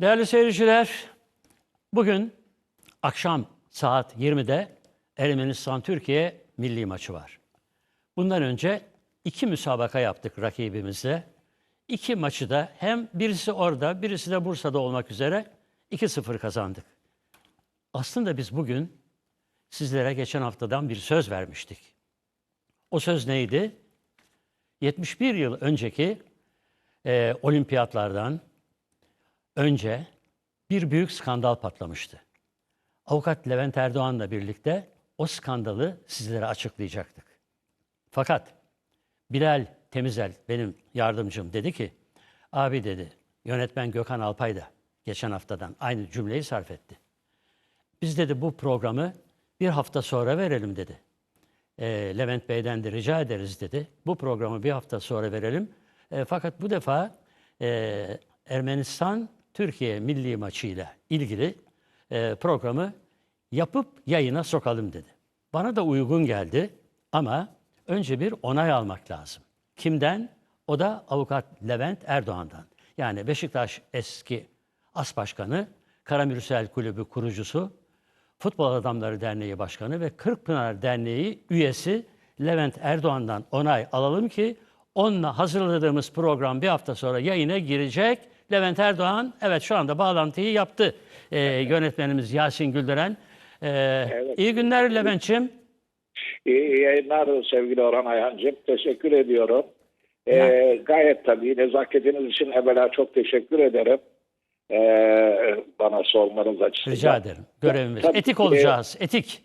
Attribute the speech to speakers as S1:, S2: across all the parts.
S1: Değerli seyirciler, bugün akşam saat 20'de Ermenistan-Türkiye milli maçı var. Bundan önce iki müsabaka yaptık rakibimizle. İki maçı da hem birisi orada, birisi de Bursa'da olmak üzere 2-0 kazandık. Aslında biz bugün sizlere geçen haftadan bir söz vermiştik. O söz neydi? 71 yıl önceki e, olimpiyatlardan önce bir büyük skandal patlamıştı. Avukat Levent Erdoğan'la birlikte o skandalı sizlere açıklayacaktık. Fakat Bilal Temizel benim yardımcım dedi ki, abi dedi, yönetmen Gökhan Alpay da geçen haftadan aynı cümleyi sarf etti. Biz dedi bu programı bir hafta sonra verelim dedi. E, Levent Bey'den de rica ederiz dedi. Bu programı bir hafta sonra verelim. E, fakat bu defa e, Ermenistan Türkiye milli maçıyla ilgili e, programı yapıp yayına sokalım dedi. Bana da uygun geldi ama önce bir onay almak lazım. Kimden? O da avukat Levent Erdoğan'dan. Yani Beşiktaş eski as başkanı, Karamürsel Kulübü kurucusu, Futbol Adamları Derneği Başkanı ve Kırkpınar Derneği üyesi Levent Erdoğan'dan onay alalım ki onunla hazırladığımız program bir hafta sonra yayına girecek. Levent Erdoğan evet şu anda bağlantıyı yaptı. Ee, yönetmenimiz Yasin Güldüren. Ee,
S2: Evet.
S1: İyi günler Levent'ciğim.
S2: İyi iyi yayınlar sevgili Orhan Ayhancığım. Teşekkür ediyorum. Ee,
S1: Ya.
S2: gayet tabii nezaketiniz için evvela çok teşekkür ederim. Ee, bana sormanız açısından.
S1: Rica ederim. Görevimiz.
S2: Tabii
S1: Etik
S2: ki,
S1: olacağız. Etik.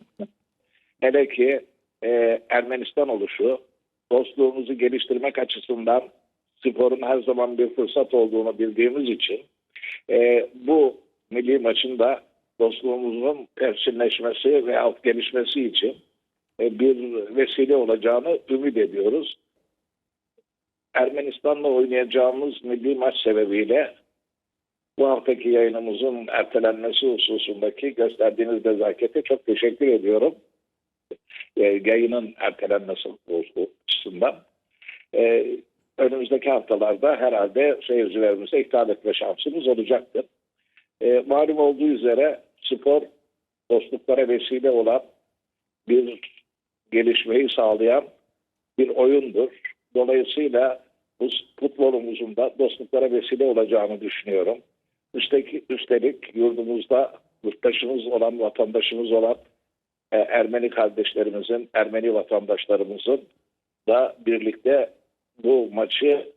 S2: Hele ki e, Ermenistan oluşu dostluğumuzu geliştirmek açısından sporun her zaman bir fırsat olduğunu bildiğimiz için e, bu milli maçın da dostluğumuzun perçinleşmesi ve alt gelişmesi için e, bir vesile olacağını ümit ediyoruz. Ermenistan'la oynayacağımız milli maç sebebiyle bu haftaki yayınımızın ertelenmesi hususundaki gösterdiğiniz nezakete çok teşekkür ediyorum. E, yayının ertelenmesi açısından. E, önümüzdeki haftalarda herhalde seyircilerimize iptal etme şansımız olacaktır. E, malum olduğu üzere spor dostluklara vesile olan bir gelişmeyi sağlayan bir oyundur. Dolayısıyla bu futbolumuzun da dostluklara vesile olacağını düşünüyorum. Üstelik, üstelik yurdumuzda yurttaşımız olan, vatandaşımız olan e, Ermeni kardeşlerimizin, Ermeni vatandaşlarımızın da birlikte bu maçı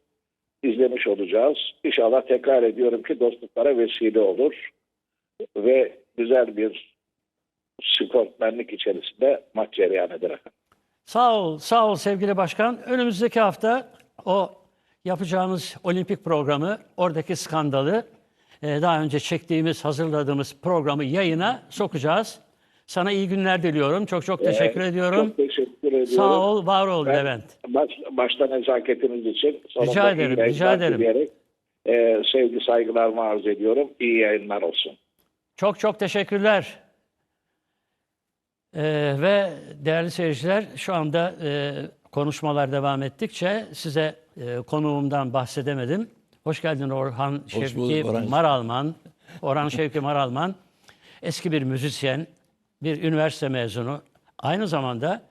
S2: izlemiş olacağız. İnşallah tekrar ediyorum ki dostluklara vesile olur ve güzel bir sportmenlik içerisinde maç cereyan eder.
S1: Sağ ol, sağ ol sevgili başkan. Önümüzdeki hafta o yapacağımız olimpik programı, oradaki skandalı e, daha önce çektiğimiz, hazırladığımız programı yayına sokacağız. Sana iyi günler diliyorum. Çok çok teşekkür
S2: Evet,
S1: ediyorum.
S2: Çok teşekkür ediyorum.
S1: Sağ ol, var ol
S2: Ben
S1: Levent.
S2: Baş, başta nezaketiniz için
S1: Rica ederim, rica ederim.
S2: dileyerek, e, sevgi saygılarımı arz ediyorum. İyi yayınlar olsun.
S1: Çok çok teşekkürler. Ee, ve değerli seyirciler şu anda e, konuşmalar devam ettikçe size e, konuğumdan bahsedemedim. Hoş geldin Orhan Şevki
S3: bulduk Orhan.
S1: Maralman. Orhan Şevki Maralman eski bir müzisyen, bir üniversite mezunu. Aynı zamanda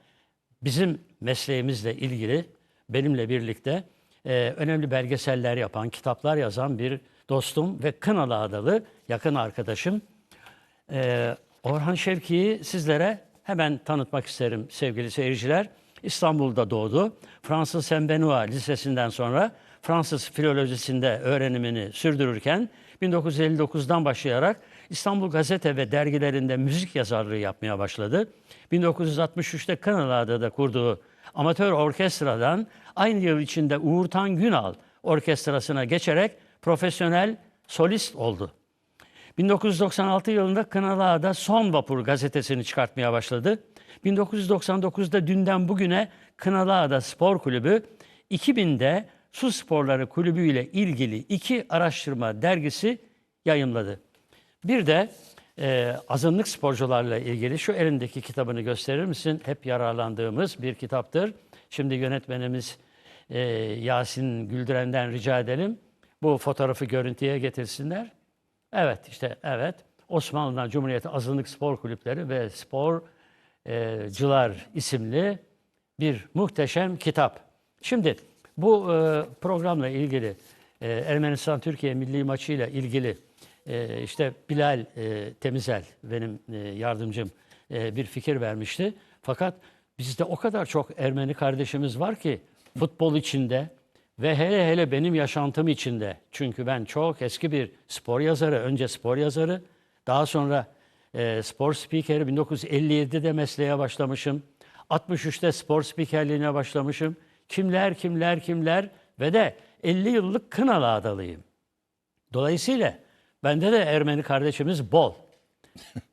S1: bizim mesleğimizle ilgili benimle birlikte e, önemli belgeseller yapan, kitaplar yazan bir dostum ve Kınalı Adalı yakın arkadaşım. Ee, Orhan Şevki'yi sizlere hemen tanıtmak isterim sevgili seyirciler. İstanbul'da doğdu. Fransız Benoît Lisesi'nden sonra Fransız filolojisinde öğrenimini sürdürürken 1959'dan başlayarak İstanbul Gazete ve dergilerinde müzik yazarlığı yapmaya başladı. 1963'te Kınalıada kurduğu amatör orkestradan aynı yıl içinde Uğur Tan Günal orkestrasına geçerek profesyonel solist oldu. 1996 yılında Kınalıada Son Vapur gazetesini çıkartmaya başladı. 1999'da dünden bugüne Kınalıada Spor Kulübü, 2000'de Su Sporları Kulübü ile ilgili iki araştırma dergisi yayımladı. Bir de e, azınlık sporcularla ilgili şu elindeki kitabını gösterir misin? Hep yararlandığımız bir kitaptır. Şimdi yönetmenimiz e, Yasin Güldüren'den rica edelim. Bu fotoğrafı görüntüye getirsinler. Evet işte evet. Osmanlı'dan Cumhuriyeti Azınlık Spor Kulüpleri ve Sporcular isimli bir muhteşem kitap. Şimdi bu e, programla ilgili e, Ermenistan-Türkiye milli maçıyla ilgili e, işte Bilal e, Temizel benim e, yardımcım e, bir fikir vermişti. Fakat bizde o kadar çok Ermeni kardeşimiz var ki futbol içinde ve hele hele benim yaşantım içinde. Çünkü ben çok eski bir spor yazarı, önce spor yazarı, daha sonra e, spor spikeri 1957'de mesleğe başlamışım. 63'te spor spikerliğine başlamışım. Kimler kimler kimler ve de 50 yıllık Kınalı adalıyım. Dolayısıyla bende de Ermeni kardeşimiz bol.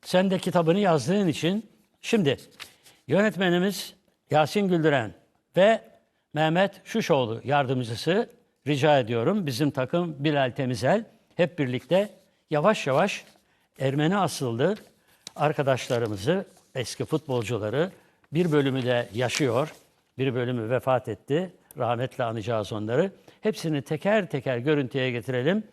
S1: Sen de kitabını yazdığın için şimdi yönetmenimiz Yasin Güldüren ve Mehmet Şuşoğlu yardımcısı rica ediyorum. Bizim takım Bilal Temizel hep birlikte yavaş yavaş Ermeni asıllı arkadaşlarımızı, eski futbolcuları bir bölümü de yaşıyor. Bir bölümü vefat etti. Rahmetle anacağız onları. Hepsini teker teker görüntüye getirelim.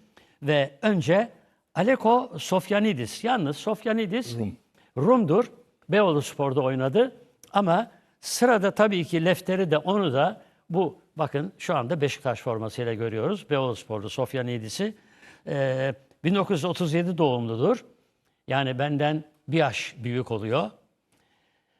S1: Ve önce Aleko Sofyanidis. Yalnız Sofyanidis Rum. Rum'dur. Beyoğlu Spor'da oynadı. Ama sırada tabii ki Lefteri de onu da bu bakın şu anda Beşiktaş formasıyla görüyoruz. Beyoğlu Spor'da Sofyanidis'i. Ee, 1937 doğumludur. Yani benden bir yaş büyük oluyor.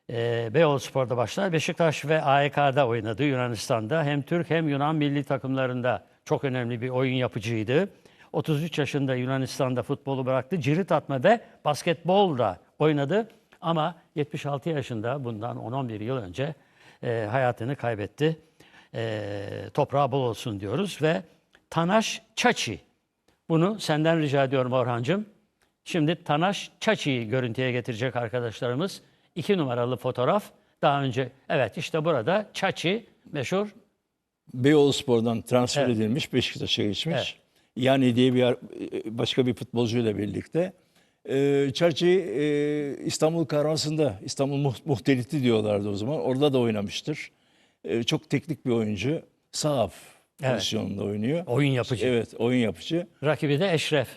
S1: Ee, Beyoğlu Spor'da başlar. Beşiktaş ve AEK'da oynadı Yunanistan'da. Hem Türk hem Yunan milli takımlarında çok önemli bir oyun yapıcıydı. 33 yaşında Yunanistan'da futbolu bıraktı. Cirit atma ve basketbol da oynadı. Ama 76 yaşında bundan 10-11 yıl önce e, hayatını kaybetti. E, toprağı bol olsun diyoruz ve Tanaş Çaçi. Bunu senden rica ediyorum Orhancığım. Şimdi Tanaş Çaçi'yi görüntüye getirecek arkadaşlarımız. İki numaralı fotoğraf. Daha önce evet işte burada Çaçi meşhur
S3: Beyoğlu Spor'dan transfer
S1: Evet.
S3: edilmiş, Beşiktaş'a geçmiş.
S1: Evet.
S3: Yani diye bir ar- başka bir futbolcuyla birlikte. Ee, Çarçı e, İstanbul Karması'nda, İstanbul Muh- Muhteliti diyorlardı o zaman. Orada da oynamıştır. Ee, çok teknik bir oyuncu. Sağ af
S1: Evet.
S3: pozisyonunda oynuyor.
S1: oyun yapıcı.
S3: Evet, oyun yapıcı.
S1: Rakibi de Eşref.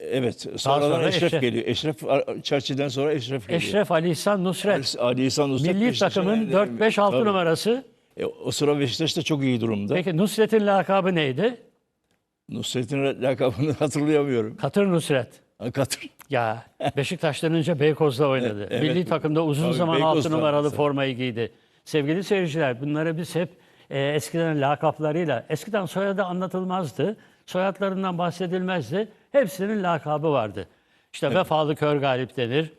S3: Evet, sonradan
S1: sonra
S3: Eşref,
S1: Eşref.
S3: geliyor. Eşref Çarçı'dan sonra Eşref geliyor.
S1: Eşref Ali İhsan Nusret.
S3: Ali İhsan Nusret
S1: Milli takımın
S3: geldi.
S1: 4-5-6
S3: Tabii.
S1: numarası.
S3: E, o sıra Beşiktaş da çok iyi durumda.
S1: Peki Nusret'in lakabı neydi?
S3: Nusret'in lakabını hatırlayamıyorum.
S1: Katır Nusret.
S3: Katır.
S1: Ya Beşiktaş'tan önce Beykoz'da oynadı.
S3: Evet.
S1: Milli takımda uzun
S3: Tabii,
S1: zaman
S3: Beykoz'da
S1: 6 numaralı
S3: mesela.
S1: formayı giydi. Sevgili seyirciler bunları biz hep e, eskiden lakaplarıyla, eskiden soyadı anlatılmazdı. Soyadlarından bahsedilmezdi. Hepsinin lakabı vardı. İşte vefalı kör galip denir.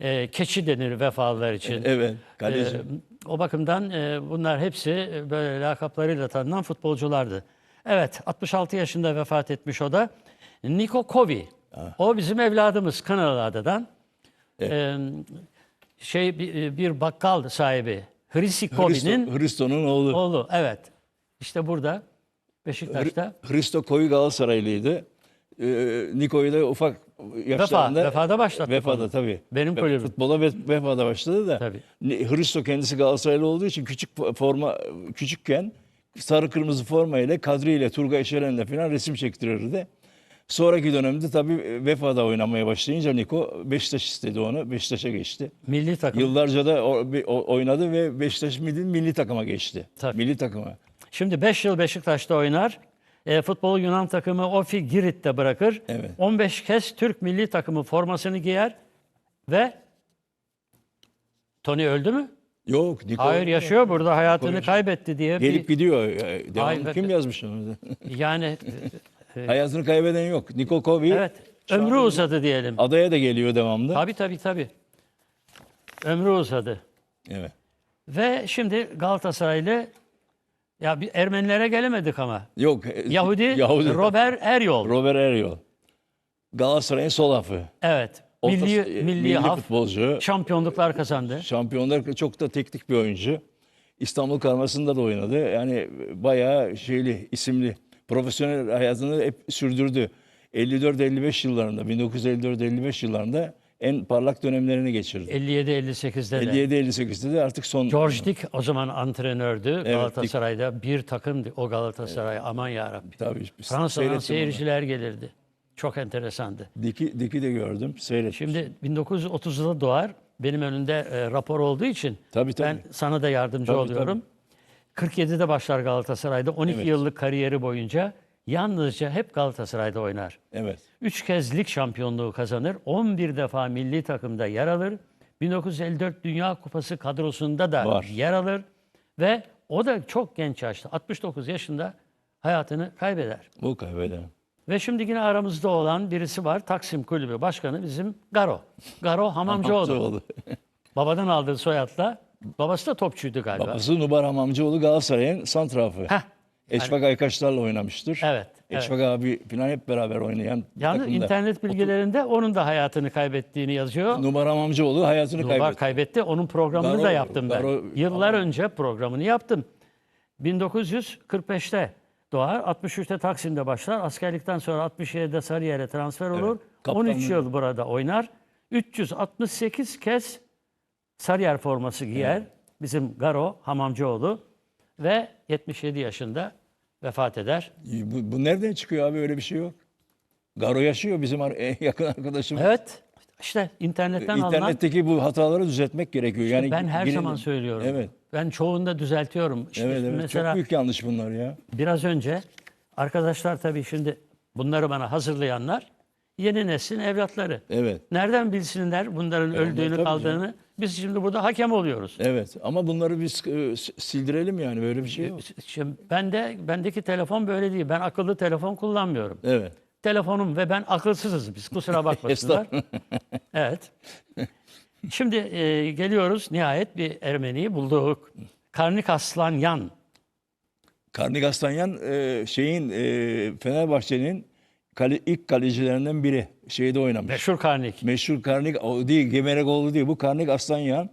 S1: E, keçi denir vefalılar için.
S3: Evet, kaleci.
S1: Ee, o bakımdan e, bunlar hepsi e, böyle lakaplarıyla tanınan futbolculardı. Evet, 66 yaşında vefat etmiş o da. Niko Kovi. O bizim evladımız Kanalıada'dan. Ee, şey bir, bir bakkal sahibi. Hrisi Kovi'nin
S3: Hristo, Hristo'nun oğlu.
S1: oğlu. Evet. İşte burada Beşiktaş'ta.
S3: Hristo Koyu Galatasaraylıydı. Ee, Niko'yu da ufak yaşlarında...
S1: Vefa'da başlattı
S3: Vefa'da
S1: onu.
S3: tabii.
S1: Benim kulübüm.
S3: Futbola ve- Vefa'da başladı da.
S1: Tabii.
S3: Hristo kendisi Galatasaraylı olduğu için küçük forma küçükken sarı kırmızı forma ile Kadri ile Turgay Eşeren'le falan resim çektirirdi. Sonraki dönemde tabii Vefa'da oynamaya başlayınca Niko Beşiktaş istedi onu. Beşiktaş'a geçti.
S1: Milli takım.
S3: Yıllarca da oynadı ve Beşiktaş milli, milli takıma geçti.
S1: Tabii.
S3: Milli takıma.
S1: Şimdi 5 yıl Beşiktaş'ta oynar. E, futbolu Yunan takımı Ofi Girit'te bırakır.
S3: Evet.
S1: 15 kez Türk milli takımı formasını giyer ve Tony öldü mü?
S3: Yok Niko.
S1: Hayır yaşıyor burada hayatını
S3: yaşıyor.
S1: kaybetti diye
S3: Gelip
S1: bir
S3: gidiyor. Ee, Devamlı
S1: Hayır,
S3: kim
S1: evet.
S3: yazmış onu?
S1: yani
S3: Hayatını kaybeden yok. Niko Kovi
S1: evet ömrü uzadı diyelim.
S3: adaya da geliyor devamlı.
S1: Tabii tabii tabii. Ömrü uzadı.
S3: Evet.
S1: Ve şimdi Galatasaraylı ya bir Ermenilere gelemedik ama.
S3: Yok. e,
S1: Yahudi,
S3: Yahudi.
S1: Robert Eryol.
S3: Robert Eryol. Galatasaray'ın sol hafı.
S1: Evet. Milli,
S3: e,
S1: milli, haf,
S3: futbolcu.
S1: şampiyonluklar kazandı.
S3: Şampiyonlar çok da teknik bir oyuncu. İstanbul Karması'nda da oynadı. Yani bayağı şeyli, isimli. Profesyonel hayatını hep sürdürdü. 54-55 yıllarında, 1954-55 yıllarında en parlak dönemlerini geçirdi.
S1: 57-58'de de.
S3: 57-58'de de artık son
S1: George Dick o zaman antrenördü Galatasaray'da. Bir takımdı o Galatasaray. Aman yarabbim.
S3: tabii
S1: Fransa'dan seyirciler gelirdi. Çok enteresandı.
S3: Diki, Diki de gördüm. Seyret.
S1: Şimdi 1930'da doğar. Benim önünde e, rapor olduğu için
S3: Tabii, tabii.
S1: ben sana da yardımcı
S3: Tabii,
S1: oluyorum. 47'de başlar Galatasaray'da. 12
S3: Evet.
S1: yıllık kariyeri boyunca yalnızca hep Galatasaray'da oynar.
S3: Evet.
S1: 3 kez lig şampiyonluğu kazanır. 11 defa milli takımda yer alır. 1954 Dünya Kupası kadrosunda da
S3: Var.
S1: yer alır. Ve o da çok genç yaşta 69 yaşında hayatını kaybeder.
S3: Bu kaybeden.
S1: Ve şimdi yine aramızda olan birisi var. Taksim Kulübü Başkanı bizim Garo. Garo Hamamcıoğlu.
S3: Hamamcıoğlu.
S1: Babadan aldığı soyadla. Babası da topçuydu galiba.
S3: Babası Nubar Hamamcıoğlu Galatasaray'ın santrafı.
S1: Heh.
S3: Eşfak Aykaçlar'la oynamıştır.
S1: Evet, evet.
S3: Abi falan hep beraber oynayan
S1: Yalnız
S3: takımda.
S1: internet bilgilerinde onun da hayatını kaybettiğini yazıyor.
S3: Nubar Hamamcıoğlu hayatını
S1: Nubar
S3: kaybetti.
S1: kaybetti. Onun programını
S3: Garo-
S1: da yaptım ben.
S3: Garo-
S1: Yıllar önce programını yaptım. 1945'te doğar. 63'te Taksim'de başlar. Askerlikten sonra 67'de Sarıyer'e transfer olur.
S3: Kaptanlığı-
S1: 13 yıl burada oynar. 368 kez Sarıyer forması giyer. Bizim Garo Hamamcıoğlu ve 77 yaşında vefat eder.
S3: Bu, bu nereden çıkıyor abi öyle bir şey yok. Garo yaşıyor bizim en yakın arkadaşım.
S1: Evet. İşte internetten alınan
S3: İnternetteki bu hataları düzeltmek gerekiyor. yani
S1: ben her
S3: birinin-
S1: zaman söylüyorum.
S3: Evet.
S1: Ben çoğunda düzeltiyorum. İşte
S3: Evet evet
S1: mesela
S3: çok büyük yanlış bunlar ya.
S1: biraz önce arkadaşlar tabii şimdi bunları bana hazırlayanlar yeni neslin evlatları.
S3: Evet.
S1: Nereden bilsinler bunların öldüğünü
S3: tabii
S1: kaldığını? Biz şimdi burada hakem oluyoruz.
S3: Evet ama bunları biz e, sildirelim yani böyle bir şey yok.
S1: Şimdi ben de bendeki telefon böyle değil. Ben akıllı telefon kullanmıyorum.
S3: Evet.
S1: Telefonum ve ben akılsızız biz. Kusura bakmasınlar. evet. Şimdi e, geliyoruz nihayet bir Ermeniyi bulduk. Karnik Aslanyan.
S3: Karnik Aslanyan e, şeyin e, Fenerbahçe'nin kale, ilk kalecilerinden biri. Şeyde oynamış.
S1: Meşhur Karnik.
S3: Meşhur Karnik o değil, Gemerekoğlu değil. Bu Karnik Aslanyan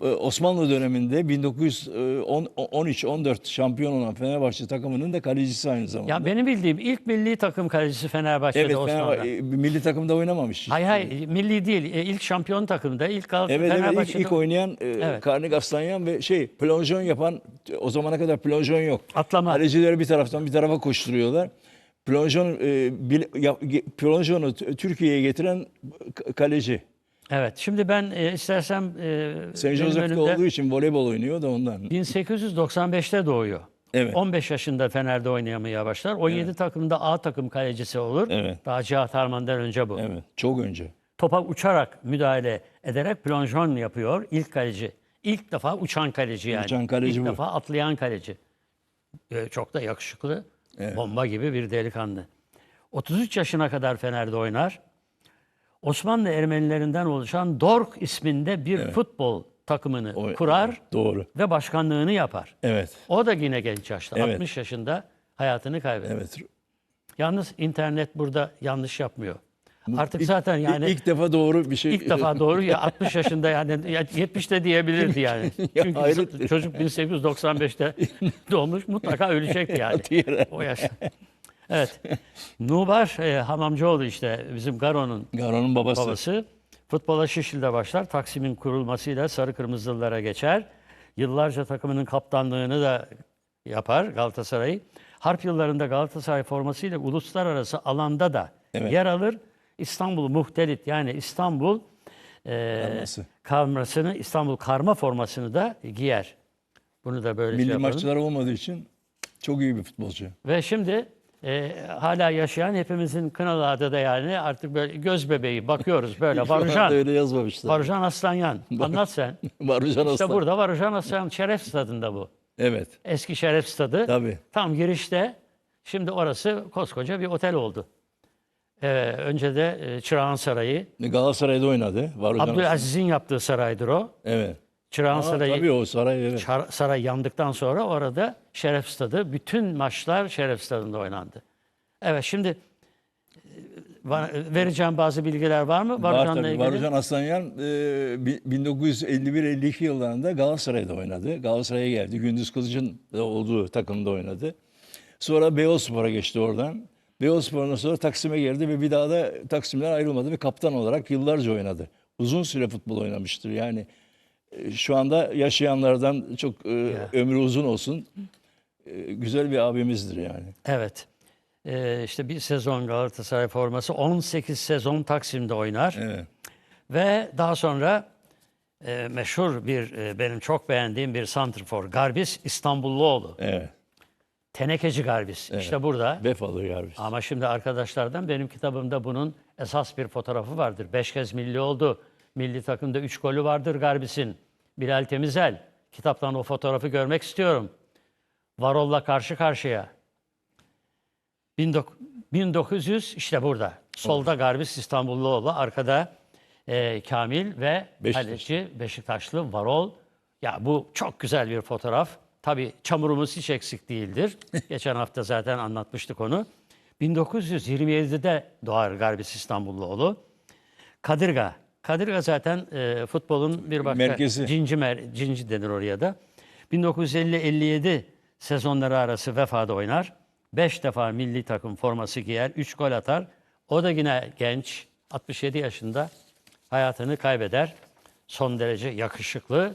S3: Osmanlı döneminde 1913-14 şampiyon olan Fenerbahçe takımının da kalecisi aynı zamanda.
S1: Ya benim bildiğim ilk milli takım kalecisi Fenerbahçe'de
S3: evet,
S1: Osmanlı.
S3: Fenerbahçe, e, milli takımda oynamamış.
S1: Hayır hayır milli değil. E, ilk şampiyon takımda ilk Galatasaray
S3: Evet evet ilk,
S1: Fenerbahçe'de
S3: ilk oynayan e,
S1: Evet.
S3: Karnik Aslanyan ve şey plonjon yapan o zamana kadar plonjon yok.
S1: Atlama.
S3: Kalecileri bir taraftan bir tarafa koşturuyorlar. Plonjon e, plonjonu Türkiye'ye getiren kaleci.
S1: Evet. Şimdi ben e, istersem e,
S3: St.
S1: benim
S3: Joseph'te
S1: önümde
S3: olduğu için voleybol oynuyor da ondan.
S1: 1895'te doğuyor.
S3: Evet.
S1: 15 yaşında Fener'de oynayamaya başlar. 17 takımda A takım kalecisi olur.
S3: Evet.
S1: Daha Cihat Arman'dan önce bu.
S3: Evet, çok önce.
S1: Topa uçarak müdahale ederek plonjon yapıyor ilk kaleci. İlk defa uçan kaleci yani.
S3: Uçan kaleci
S1: İlk
S3: bu.
S1: defa atlayan kaleci. Ee, çok da yakışıklı. Bomba gibi bir delikanlı. 33 yaşına kadar Fener'de oynar. Osmanlı Ermenilerinden oluşan Dork isminde bir futbol takımını
S3: O-
S1: kurar
S3: Doğru.
S1: ve başkanlığını yapar.
S3: Evet.
S1: O da yine genç yaşta.
S3: Evet.
S1: 60 yaşında hayatını kaybeder.
S3: Evet.
S1: Yalnız internet burada yanlış yapmıyor. Artık
S3: İlk-
S1: zaten yani
S3: ilk defa doğru bir şey.
S1: İlk defa doğru ya 60 yaşında yani ya 70 de diyebilirdi yani.
S3: Ya
S1: Çünkü
S3: hayret.
S1: çocuk 1895'te doğmuş mutlaka ölecekti yani. O yaşta. Evet. Nubar e, Hamamcıoğlu işte bizim Garo'nun
S3: Garon'un babası.
S1: babası. Futbola Şişli'de başlar. Taksim'in kurulmasıyla Sarı Kırmızılılara geçer. Yıllarca takımının kaptanlığını da yapar Galatasaray'ı. Harp yıllarında Galatasaray formasıyla uluslararası alanda da
S3: Evet.
S1: yer alır. İstanbul Muhtelit yani İstanbul e,
S3: Karması.
S1: karmasını, İstanbul karma formasını da giyer. Bunu da böyle şey
S3: Milli maççılar olmadığı için çok iyi bir futbolcu.
S1: Ve şimdi e, hala yaşayan hepimizin Kınalı Adada yani artık böyle göz bebeği bakıyoruz böyle Varujan.
S3: öyle yazmamışlar.
S1: Varujan Aslanyan. Anlat sen.
S3: Varujan
S1: İşte
S3: Aslan.
S1: burada Varujan Aslanyan Şeref Stadında bu.
S3: Evet.
S1: Eski Şeref Stadı.
S3: Tabii.
S1: Tam girişte. Şimdi orası koskoca bir otel oldu. Ee, önce de e, Çırağan Sarayı.
S3: Galatasaray'da oynadı. Varujan Aslan.
S1: Abdülaziz'in yaptığı saraydır o.
S3: Evet.
S1: Çırağan
S3: Aa,
S1: Sarayı
S3: tabii o saray evet.
S1: Çar- saray yandıktan sonra orada Şeref Stadı, bütün maçlar Şeref Stadı'nda oynandı. Evet şimdi e, vereceğim bazı bilgiler var mı?
S3: Var
S1: Varujan'la
S3: tabii.
S1: ilgili.
S3: Varujan Aslanyan e, bi- 1951-52 yıllarında Galatasaray'da oynadı. Galatasaray'a geldi. Gündüz Kılıç'ın olduğu takımda oynadı. Sonra Beyoğluspor'a geçti oradan. Beyoğluspor'dan sonra Taksim'e geldi ve bir daha da Taksim'den ayrılmadı ve kaptan olarak yıllarca oynadı. Uzun süre futbol oynamıştır. Yani şu anda yaşayanlardan çok e, ömrü uzun olsun. E, güzel bir abimizdir yani.
S1: Evet. e, işte bir sezon Galatasaray forması, 18 sezon Taksim'de oynar.
S3: Evet.
S1: Ve daha sonra e, meşhur bir, e, benim çok beğendiğim bir santrfor, Garbis İstanbulluoğlu.
S3: Evet.
S1: Tenekeci Garbis. İşte burada.
S3: Vefalı Garbis.
S1: Ama şimdi arkadaşlardan benim kitabımda bunun esas bir fotoğrafı vardır. Beş kez milli oldu. Milli takımda üç golü vardır Garbis'in. Bilal Temizel. Kitaptan o fotoğrafı görmek istiyorum. Varol'la karşı karşıya. 19- 1900 işte burada. Solda Garbis İstanbulluoğlu, arkada e, Kamil ve
S3: Beşiktaş.
S1: kaleci Beşiktaşlı Varol. Ya bu çok güzel bir fotoğraf. Tabii çamurumuz hiç eksik değildir. Geçen hafta zaten anlatmıştık onu. 1927'de doğar Garbis İstanbulluoğlu. Kadırga. Kadırga zaten e, futbolun bir başka
S3: Merkezi.
S1: cinci, mer- cinci denir oraya da. 1950-57 sezonları arası Vefa'da oynar. 5 defa milli takım forması giyer, 3 gol atar. O da yine genç, 67 yaşında hayatını kaybeder. Son derece yakışıklı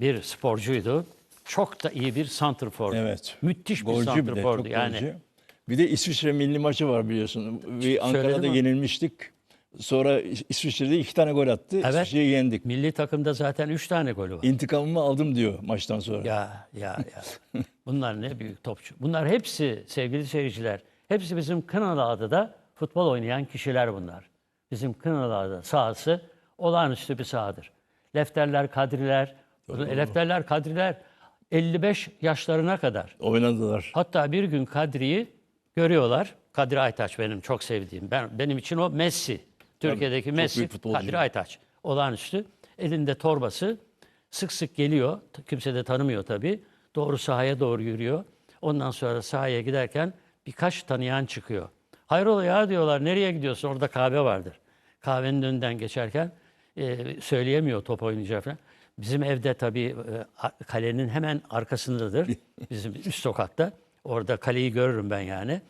S1: bir sporcuydu. Çok da iyi bir santrfordu.
S3: Evet.
S1: Müthiş bir
S3: Golcü bir de,
S1: santrfordu.
S3: çok
S1: yani
S3: golcü. Bir de İsviçre milli maçı var biliyorsun. Bir Ankara'da
S1: mi?
S3: yenilmiştik. Sonra İsviçre'de iki tane gol attı.
S1: Evet.
S3: İsviçre'yi yendik.
S1: milli takımda zaten 3 tane golü var.
S3: İntikamımı aldım diyor maçtan sonra.
S1: Ya ya ya. Bunlar ne büyük topçu. Bunlar hepsi sevgili seyirciler. Hepsi bizim Kınalı Adada futbol oynayan kişiler bunlar. Bizim Kınalı sahası olağanüstü bir sahadır. Lefterler, Kadriler, Lefterler, Kadriler 55 yaşlarına kadar.
S3: Oynadılar.
S1: Hatta bir gün Kadri'yi görüyorlar. Kadri Aytaç benim çok sevdiğim. Ben benim için o Messi. Türkiye'deki Messi. Kadri Aytaç. Olağanüstü. Elinde torbası. Sık sık geliyor. Kimse de tanımıyor tabii. Doğru sahaya doğru yürüyor. Ondan sonra sahaya giderken birkaç tanıyan çıkıyor. Hayrola ya diyorlar. Nereye gidiyorsun? Orada kahve vardır. Kahvenin önünden geçerken e, söyleyemiyor top oynayacağı falan. Bizim evde tabii e, kalenin hemen arkasındadır. Bizim üst sokakta. Orada kaleyi görürüm ben yani.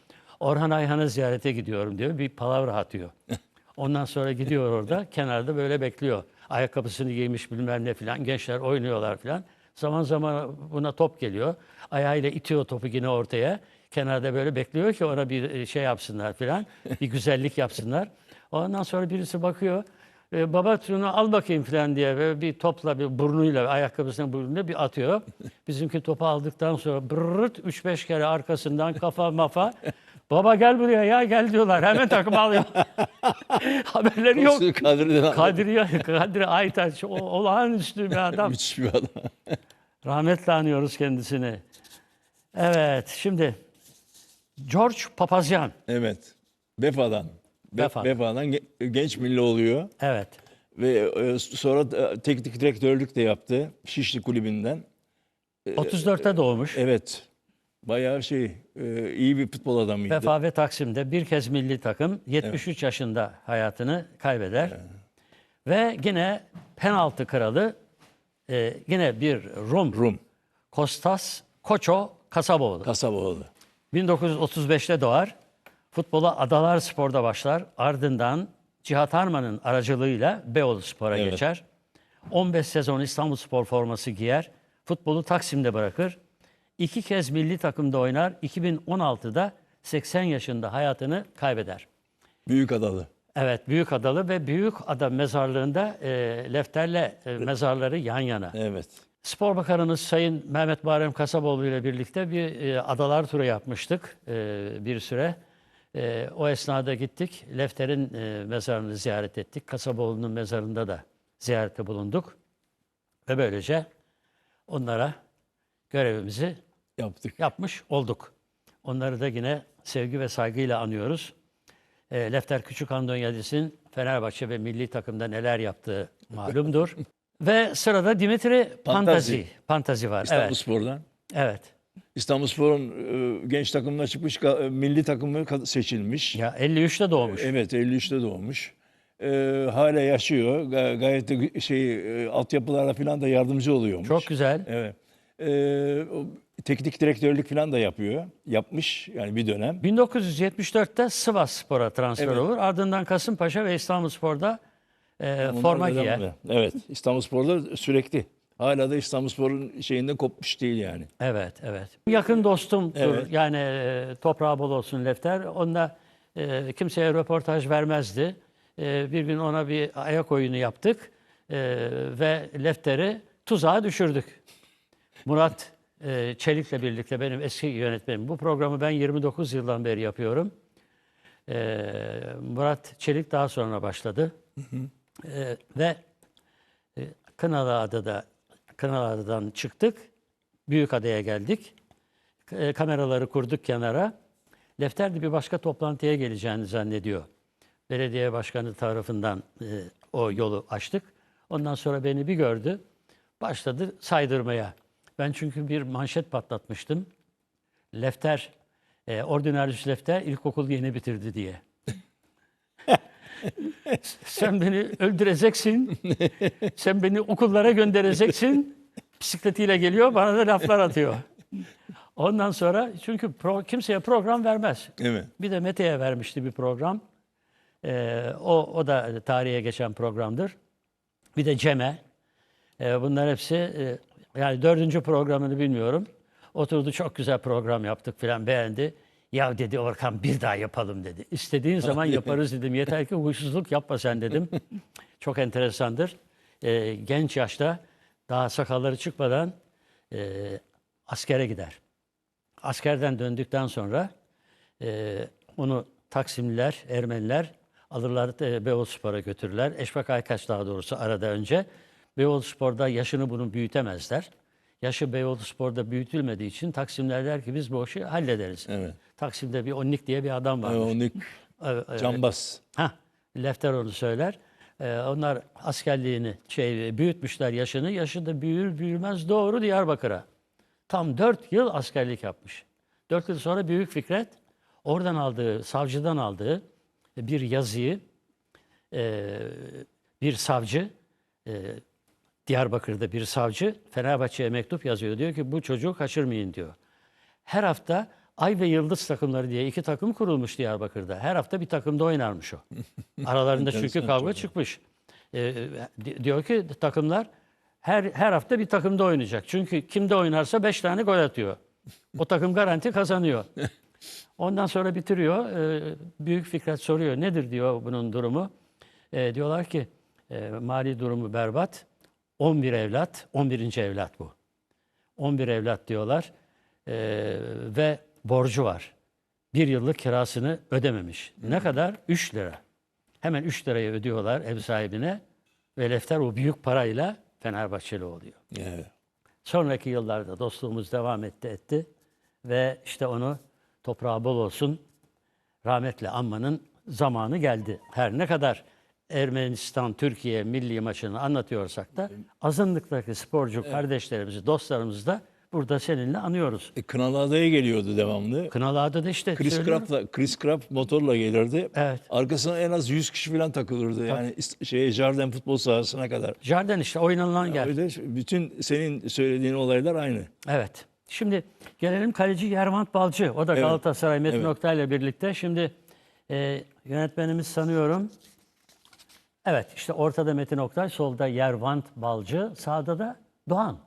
S1: Orhan Ayhan'ı ziyarete gidiyorum diyor. Bir palavra atıyor. Ondan sonra gidiyor orada kenarda böyle bekliyor. Ayakkabısını giymiş bilmem ne filan. Gençler oynuyorlar filan. Zaman zaman buna top geliyor. Ayağıyla itiyor topu yine ortaya. Kenarda böyle bekliyor ki ona bir şey yapsınlar filan. Bir güzellik yapsınlar. Ondan sonra birisi bakıyor. E, baba şunu al bakayım filan diye böyle bir topla bir burnuyla ayakkabısının burnuyla bir atıyor. Bizimki topu aldıktan sonra brrrt 3-5 kere arkasından kafa mafa. Baba gel buraya ya gel diyorlar. Hemen takım alıyor. Haberleri yok.
S3: Aldım.
S1: Kadri, Kadri Aytaç o, olağanüstü bir adam.
S3: Müthiş bir adam.
S1: Rahmetle anıyoruz kendisini. Evet şimdi George Papazyan.
S3: Evet. Befa'dan. Be-
S1: Befa'dan.
S3: Befa'dan ge- genç milli oluyor.
S1: Evet.
S3: Ve e, sonra e, teknik direktörlük de yaptı. Şişli kulübünden.
S1: 34'te doğmuş.
S3: Evet. Bayağı şey e, iyi bir futbol adamıydı.
S1: Vefa ve Taksim'de bir kez milli takım 73 yaşında hayatını kaybeder. Ve yine penaltı kralı e, yine bir Rum,
S3: Rum.
S1: Kostas Koço Kasaboğlu.
S3: Kasaboğlu.
S1: 1935'te doğar. Futbola Adalar Spor'da başlar. Ardından Cihat Arman'ın aracılığıyla Beyoğlu Spor'a
S3: Evet.
S1: geçer. 15 sezon İstanbul Spor forması giyer. Futbolu Taksim'de bırakır. İki kez milli takımda oynar. 2016'da 80 yaşında hayatını kaybeder.
S3: Büyük adalı.
S1: Evet, Büyük Adalı ve Büyük Ada mezarlığında e, Lefter'le e, mezarları yan yana.
S3: Evet.
S1: Spor Bakanımız Sayın Mehmet Muharrem Kasaboğlu ile birlikte bir e, adalar turu yapmıştık e, bir süre. E, o esnada gittik. Lefter'in e, mezarını ziyaret ettik. Kasaboğlu'nun mezarında da ziyarette bulunduk. Ve böylece onlara görevimizi
S3: Yaptık.
S1: yapmış olduk. Onları da yine sevgi ve saygıyla anıyoruz. E, Lefter Küçük Andonyadis'in Fenerbahçe ve milli takımda neler yaptığı malumdur. ve sırada Dimitri Pantazi.
S3: Pantazi.
S1: Pantazi var.
S3: İstanbul
S1: Evet.
S3: Spor'dan.
S1: Evet.
S3: İstanbulspor'un e, genç takımına çıkmış, ga- milli takımı seçilmiş.
S1: Ya 53'te doğmuş.
S3: Evet, 53'te doğmuş. E, hala yaşıyor. Ga- gayet de şey e, altyapılara falan da yardımcı oluyormuş.
S1: Çok güzel.
S3: Evet. E, o teknik direktörlük falan da yapıyor. Yapmış yani bir dönem.
S1: 1974'te Sivas Spor'a transfer
S3: Evet.
S1: olur. Ardından Kasımpaşa ve İstanbulspor'da e,
S3: Ondan
S1: forma giyer.
S3: Evet, İstanbulspor'da sürekli Hala da İstanbulspor'un şeyinde kopmuş değil yani.
S1: Evet, evet. Yakın dostumdur.
S3: Evet.
S1: Yani e, toprağı bol olsun Lefter. Onunla e, kimseye röportaj vermezdi. E, bir gün ona bir ayak oyunu yaptık e, ve Lefter'i tuzağa düşürdük. Murat e, Çelik'le birlikte benim eski yönetmenim. Bu programı ben 29 yıldan beri yapıyorum. E, Murat Çelik daha sonra başladı. E, ve e, Kınalıada'da Kınalıada'dan çıktık. Büyükada'ya geldik. E, kameraları kurduk kenara. Lefter de bir başka toplantıya geleceğini zannediyor. Belediye başkanı tarafından e, o yolu açtık. Ondan sonra beni bir gördü. Başladı saydırmaya. Ben çünkü bir manşet patlatmıştım. Lefter, e, Ordinarius Lefter ilkokul yeni bitirdi diye. Sen beni öldüreceksin. Sen beni okullara göndereceksin. Bisikletiyle geliyor bana da laflar atıyor. Ondan sonra çünkü pro- kimseye program vermez.
S3: Evet.
S1: Bir de Mete'ye vermişti bir program. Ee, o, o da tarihe geçen programdır. Bir de Cem'e. Ee, bunlar hepsi e, yani dördüncü programını bilmiyorum. Oturdu çok güzel program yaptık filan beğendi. Ya dedi Orkan bir daha yapalım dedi. İstediğin zaman yaparız dedim. Yeter ki huysuzluk yapma sen dedim. çok enteresandır. Ee, genç yaşta daha sakalları çıkmadan e, askere gider. Askerden döndükten sonra e, onu Taksimliler, Ermeniler alırlar e, Beyoğluspor'a götürürler. Eşbak Aykaç daha doğrusu arada önce. Beyoğluspor'da yaşını bunu büyütemezler. Yaşı Beyoğluspor'da büyütülmediği için Taksimler der ki biz bu işi hallederiz.
S3: Evet.
S1: Taksim'de bir Onnik diye bir adam var.
S3: Onu
S1: Evet,
S3: Cambaz.
S1: Ha, Lefter onu söyler. Ee, onlar askerliğini şey büyütmüşler yaşını. Yaşı da büyür büyümez doğru Diyarbakır'a. Tam dört yıl askerlik yapmış. Dört yıl sonra Büyük Fikret oradan aldığı, savcıdan aldığı bir yazıyı e, bir savcı e, Diyarbakır'da bir savcı Fenerbahçe'ye mektup yazıyor. Diyor ki bu çocuğu kaçırmayın diyor. Her hafta Ay ve Yıldız takımları diye iki takım kurulmuş Diyarbakır'da. Her hafta bir takımda oynarmış o. Aralarında çünkü kavga çıkmış. Ee, di- diyor ki takımlar her her hafta bir takımda oynayacak. Çünkü kimde oynarsa beş tane gol atıyor. O takım garanti kazanıyor. Ondan sonra bitiriyor. Ee, Büyük Fikret soruyor nedir diyor bunun durumu. Ee, diyorlar ki e, mali durumu berbat. 11 evlat, 11. evlat bu. 11 evlat diyorlar Ee, ve borcu var. Bir yıllık kirasını ödememiş. Ne kadar? 3 lira. Hemen 3 liraya ödüyorlar ev sahibine ve Lefter o büyük parayla Fenerbahçeli oluyor.
S3: Evet.
S1: Sonraki yıllarda dostluğumuz devam etti etti ve işte onu toprağı bol olsun rahmetle anmanın zamanı geldi. Her ne kadar Ermenistan Türkiye milli maçını anlatıyorsak da azınlıktaki sporcu kardeşlerimizi, dostlarımızı da burada seninle anıyoruz.
S3: E, Kınalıada'ya geliyordu devamlı.
S1: Kınalıada da işte
S3: Chris
S1: söylüyorum.
S3: Craft'la Chris Craft motorla gelirdi.
S1: Evet.
S3: Arkasına en az 100 kişi falan takılırdı. Yani ist- şeye Jarden futbol sahasına kadar.
S1: Jarden işte oynanılan yer.
S3: Öyle bütün senin söylediğin olaylar aynı.
S1: Evet. Şimdi gelelim kaleci Yervant Balcı. O da. Galatasaray Metin. Oktay'la birlikte. Şimdi e, yönetmenimiz sanıyorum. Evet işte ortada Metin Oktay, solda Yervant Balcı, sağda da Doğan.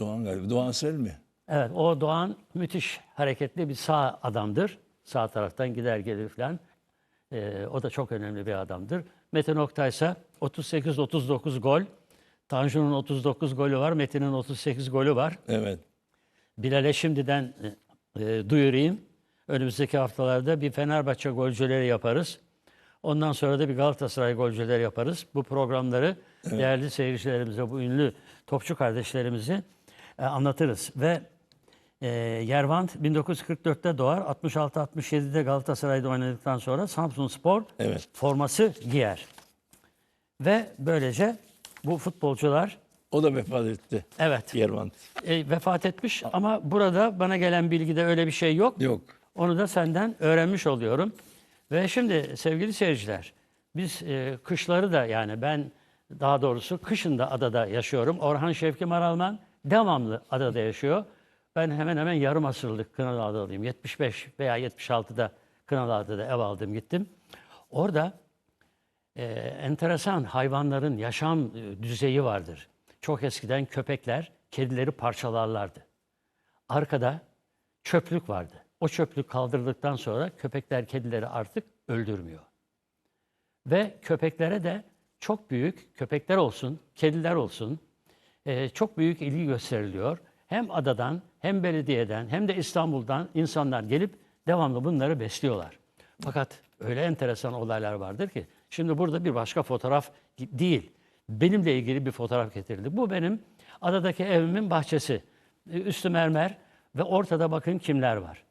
S3: Doğan galiba. Doğan Sel mi?
S1: Evet o Doğan müthiş hareketli bir sağ adamdır. Sağ taraftan gider gelir falan. Ee, o da çok önemli bir adamdır. Metin Oktay ise 38-39 gol. Tanju'nun 39 golü var, Metin'in 38 golü var.
S3: Evet.
S1: Bilal'e şimdiden e, e, duyurayım. Önümüzdeki haftalarda bir Fenerbahçe golcüleri yaparız. Ondan sonra da bir Galatasaray golcüleri yaparız. Bu programları değerli seyircilerimize, bu ünlü topçu kardeşlerimizi e, anlatırız. Ve e, Yervant 1944'te doğar. 66-67'de Galatasaray'da oynadıktan sonra Samsun Spor
S3: Evet.
S1: forması giyer. Ve böylece bu futbolcular
S3: O da vefat etti.
S1: evet
S3: Yervant.
S1: e, vefat etmiş ama burada bana gelen bilgide öyle bir şey yok.
S3: Yok.
S1: Onu da senden öğrenmiş oluyorum. Ve şimdi sevgili seyirciler, biz e, kışları da yani ben daha doğrusu kışın da adada yaşıyorum. Orhan Şevki Maralman devamlı adada yaşıyor. Ben hemen hemen yarım asırlık Kınalıada'lıyım. 75 veya 76'da Kınalıada'da ev aldım gittim. Orada e, enteresan hayvanların yaşam e, düzeyi vardır. çok eskiden köpekler kedileri parçalarlardı. Arkada çöplük vardı. O çöplük kaldırıldıktan sonra köpekler kedileri artık öldürmüyor. Ve köpeklere de çok büyük, köpekler olsun, kediler olsun, e, çok büyük ilgi gösteriliyor. Hem adadan, hem belediyeden, hem de İstanbul'dan insanlar gelip devamlı bunları besliyorlar. Fakat öyle enteresan olaylar vardır ki, şimdi burada bir başka fotoğraf değil, benimle ilgili bir fotoğraf getirildi. Bu benim adadaki evimin bahçesi. E, Üstü mermer ve ortada bakın kimler var.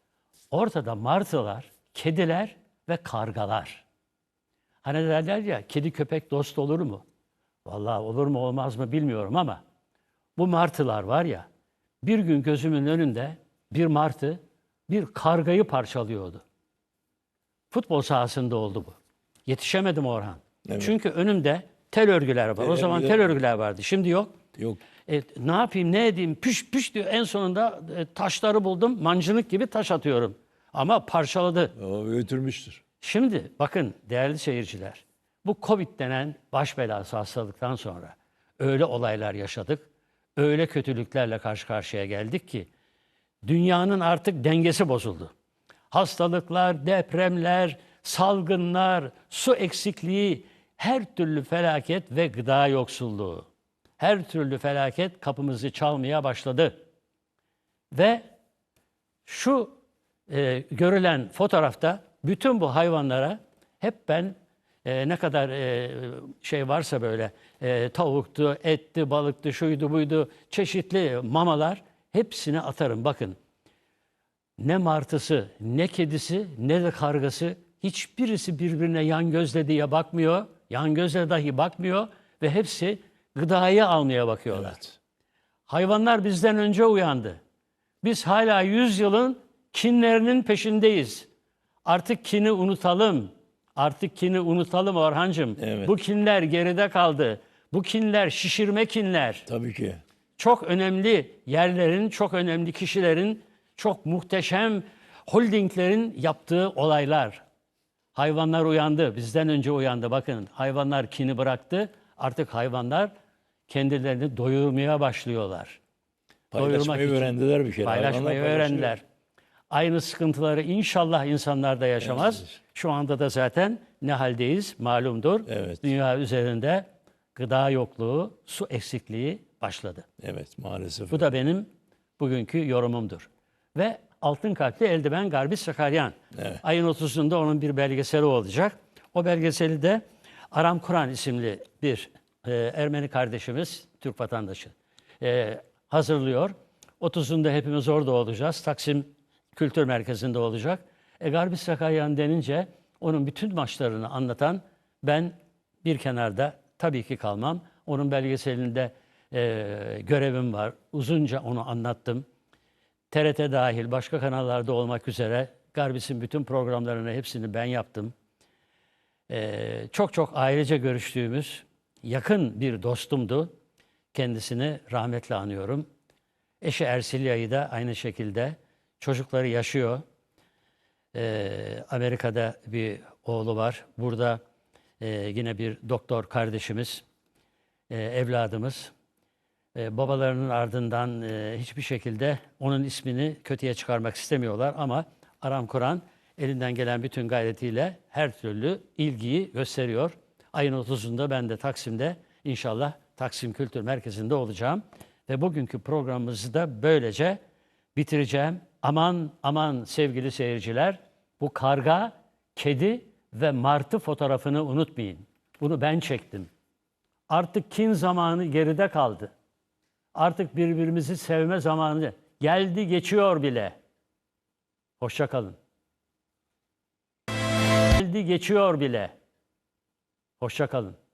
S1: Ortada martılar, kediler ve kargalar. Hani derler ya kedi köpek dost olur mu? Vallahi olur mu olmaz mı bilmiyorum ama bu martılar var ya bir gün gözümün önünde bir martı bir kargayı parçalıyordu. Futbol sahasında oldu bu. Yetişemedim Orhan. Çünkü önümde tel örgüler var. o zaman
S3: örgüler
S1: tel örgüler vardı. Şimdi yok.
S3: Yok.
S1: E, ne yapayım ne edeyim püş püş diyor. En sonunda e, taşları buldum. Mancınık gibi taş atıyorum. Ama parçaladı.
S3: O götürmüştür.
S1: Şimdi bakın değerli seyirciler, bu Covid denen baş belası hastalıktan sonra öyle olaylar yaşadık, öyle kötülüklerle karşı karşıya geldik ki dünyanın artık dengesi bozuldu. Hastalıklar, depremler, salgınlar, su eksikliği, her türlü felaket ve gıda yoksulluğu, her türlü felaket kapımızı çalmaya başladı. Ve şu e, görülen fotoğrafta bütün bu hayvanlara hep ben e, ne kadar e, şey varsa böyle e, tavuktu, etti, balıktı, şuydu buydu çeşitli mamalar hepsini atarım. Bakın ne martısı, ne kedisi, ne de kargası hiçbirisi birbirine yan gözle diye bakmıyor. Yan gözle dahi bakmıyor ve hepsi gıdayı almaya bakıyorlar.
S3: Evet.
S1: Hayvanlar bizden önce uyandı. Biz hala yüzyılın kinlerinin peşindeyiz. Artık kini unutalım. Artık kini unutalım Orhancığım.
S3: Evet.
S1: Bu kinler geride kaldı. Bu kinler şişirme kinler.
S3: Tabii ki.
S1: Çok önemli yerlerin, çok önemli kişilerin, çok muhteşem holdinglerin yaptığı olaylar. Hayvanlar uyandı. Bizden önce uyandı. Bakın hayvanlar kini bıraktı. Artık hayvanlar kendilerini doyurmaya başlıyorlar.
S3: Paylaşmayı
S1: için.
S3: öğrendiler bir kere.
S1: Paylaşmayı
S3: Hayvanlar
S1: öğrendiler. Aynı sıkıntıları inşallah insanlar da yaşamaz. Şu anda da zaten ne haldeyiz malumdur.
S3: Evet.
S1: Dünya üzerinde gıda yokluğu, su eksikliği başladı.
S3: Evet maalesef.
S1: Bu da benim bugünkü yorumumdur. Ve Altın Kalpli Eldiven Garbis Sakaryan.
S3: Evet.
S1: Ayın 30'unda onun bir belgeseli olacak. O belgeseli de Aram Kur'an isimli bir e, Ermeni kardeşimiz, Türk vatandaşı e, hazırlıyor. 30'unda hepimiz orada olacağız. Taksim Kültür Merkezi'nde olacak. E, Garbis Sakaryan denince onun bütün maçlarını anlatan ben bir kenarda tabii ki kalmam. Onun belgeselinde e, görevim var. Uzunca onu anlattım. TRT dahil başka kanallarda olmak üzere Garbis'in bütün programlarını hepsini ben yaptım. Ee, çok çok ailece görüştüğümüz yakın bir dostumdu. Kendisini rahmetle anıyorum. Eşi Ersilya'yı da aynı şekilde çocukları yaşıyor. Ee, Amerika'da bir oğlu var. Burada e, yine bir doktor kardeşimiz, e, evladımız. E, babalarının ardından hiçbir şekilde onun ismini kötüye çıkarmak istemiyorlar ama Aram Kur'an elinden gelen bütün gayretiyle her türlü ilgiyi gösteriyor. Ayın 30'unda ben de Taksim'de inşallah Taksim Kültür Merkezi'nde olacağım. Ve bugünkü programımızı da böylece bitireceğim. Aman aman sevgili seyirciler bu karga, kedi ve martı fotoğrafını unutmayın. Bunu ben çektim. Artık kin zamanı geride kaldı. Artık birbirimizi sevme zamanı geldi geçiyor bile. Hoşça kalın. Geldi geçiyor bile. Hoşça kalın.